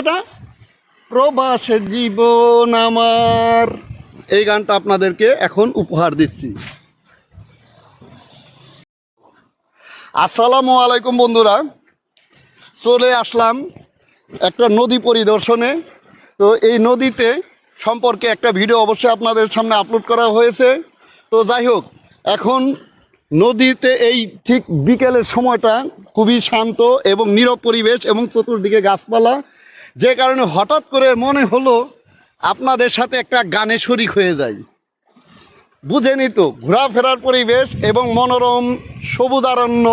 এটা? প্রবাসের জীবন আমার। এই গানটা আপনাদেরকে এখন উপহার দিচ্ছি। আসসালামু আলাইকুম বন্ধুরা। চলে আসলাম একটা নদী পরিদর্শনে। তো এই নদীতে সম্পর্কে একটা ভিডিও অবশ্যই আপনাদের সামনে আপলোড করা হয়েছে। তো যাই হোক, এখন নদীতে এই ঠিক বিকেলের সময়টা খুবই শান্ত এবং নীরব পরিবেশ এবং চতুর্দিকে গাছপালা। যে কারণে হঠাৎ করে মনে হলো আপনাদের সাথে একটা গানে শরিক হয়ে যায় বুঝেনি তো, ঘোরাফেরার পরিবেশ এবং মনোরম সবুজারণ্য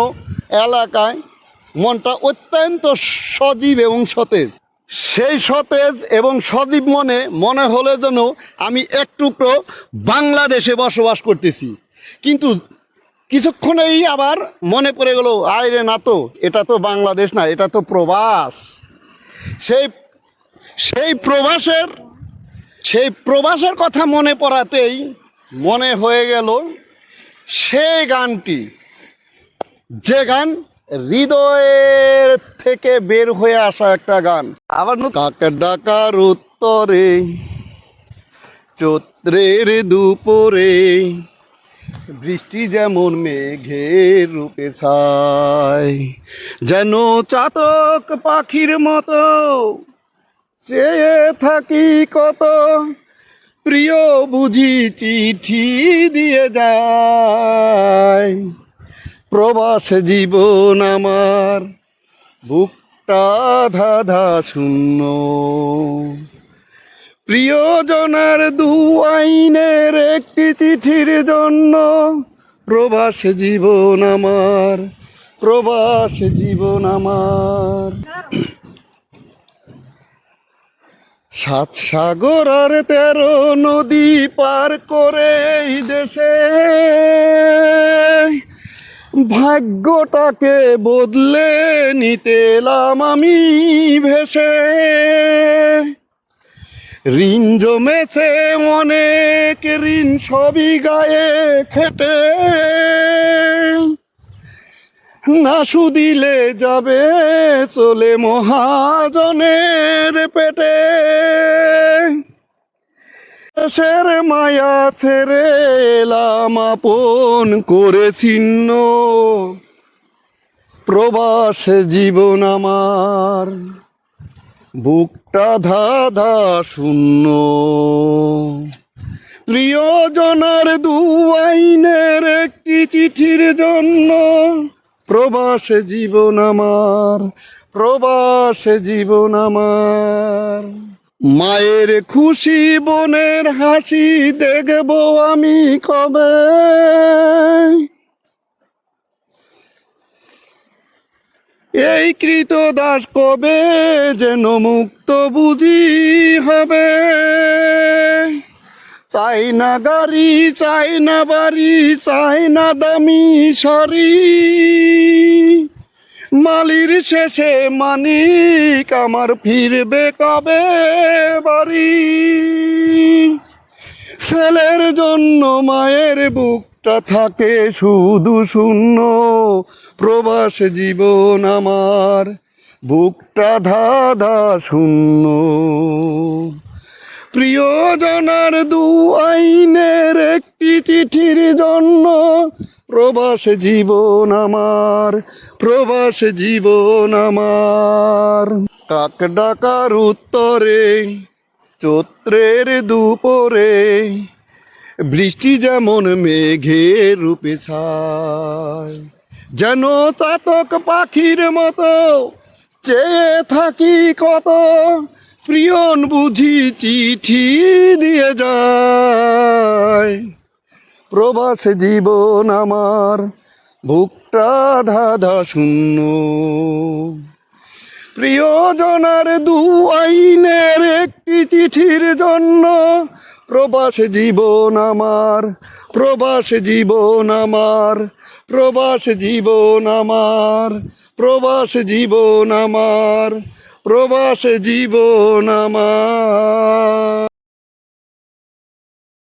এলাকায় মনটা অত্যন্ত সজীব এবং সতেজ। সেই সতেজ এবং সজীব মনে মনে হলে যেন আমি এক টুকরো বাংলাদেশে বসবাস করতেছি। কিন্তু কিছুক্ষণেই আবার মনে পড়ে গেল, আয় রে না তো এটা তো বাংলাদেশ না, এটা তো প্রবাস। সেই সেই প্রবাসের সেই প্রবাসের কথা মনে পড়াতেই মনে হয়ে গেল সেই গানটি। যে গান হৃদয়ের থেকে বের হয়ে আসা একটা গান। আবার কাকের ডাকার উত্তরে, চৈত্রের দুপুরে বৃষ্টি যেমন মেঘের রূপে ছায়, যেন চাতক পাখির মতো চেয়ে থাকি কত। প্রিয় বুঝি চিঠি দিয়ে যায়, প্রবাস জীবন আমার বুকটা ধাধা শূন্য। প্রিয়জনের দু আইনের একটি চিঠির জন্য, প্রবাস জীবন আমার, প্রবাস জীবন আমার। সাত সাগর আর তেরো নদী পার করে দেশে, ভাগ্যটাকে বদলে নিতে এলাম আমি ভেসে। ঋণ জমেছে, অনেক ঋণ সবই গায়ে খেটে। না সুদিলে যাবে চলে মহাজনের পেটে। দেশের মায়া ছেড়ে এলাম আপন করে ছিন্ন। প্রবাস জীবন আমার। বুকটা ধাঁধা শূন্য। প্রিয়জনার দু আইনের একটি চিঠির জন্য, প্রবাস জীবন আমার, প্রবাস জীবন আমার। মায়ের খুশি বোনের হাসি দেখব আমি কবে। এই কৃত দাস কবে যেন মুক্ত বুঝি হবে? চাই না গাড়ি, চাই না বাড়ি, চাই না দামি সারি মালির শেষে মানিক আমার ফিরবে কবে বাড়ি? ছেলের জন্য মায়ের বুকটা থাকে শুধু শূন্য, প্রবাস জীবন আমার। বুকটা ধাধা শূন্য। প্রিয়জনার দু আইনের একটি চিঠির জন্য প্রবাস জীবন আমার, প্রবাস জীবন আমার। কাক ডাকার উত্তরে, চৈত্রের দুপুরে বৃষ্টি যেমন মেঘের রূপে ছায়, যেন চাতক পাখির মতো চেয়ে থাকি কত, প্রিয়ন বুঝি চিঠি দিয়ে যায়। প্রবাস জীবন আমার বুকটা ধাঁধা শূন্য। প্রিয়জনার দু আইনের একটি চিঠির জন্য প্রবাস জীবন আমার, প্রবাসে জীবন আমার, প্রবাসে জীবন আমার, প্রবাসে জীবন আমার, প্রবাসে জীবন আমার।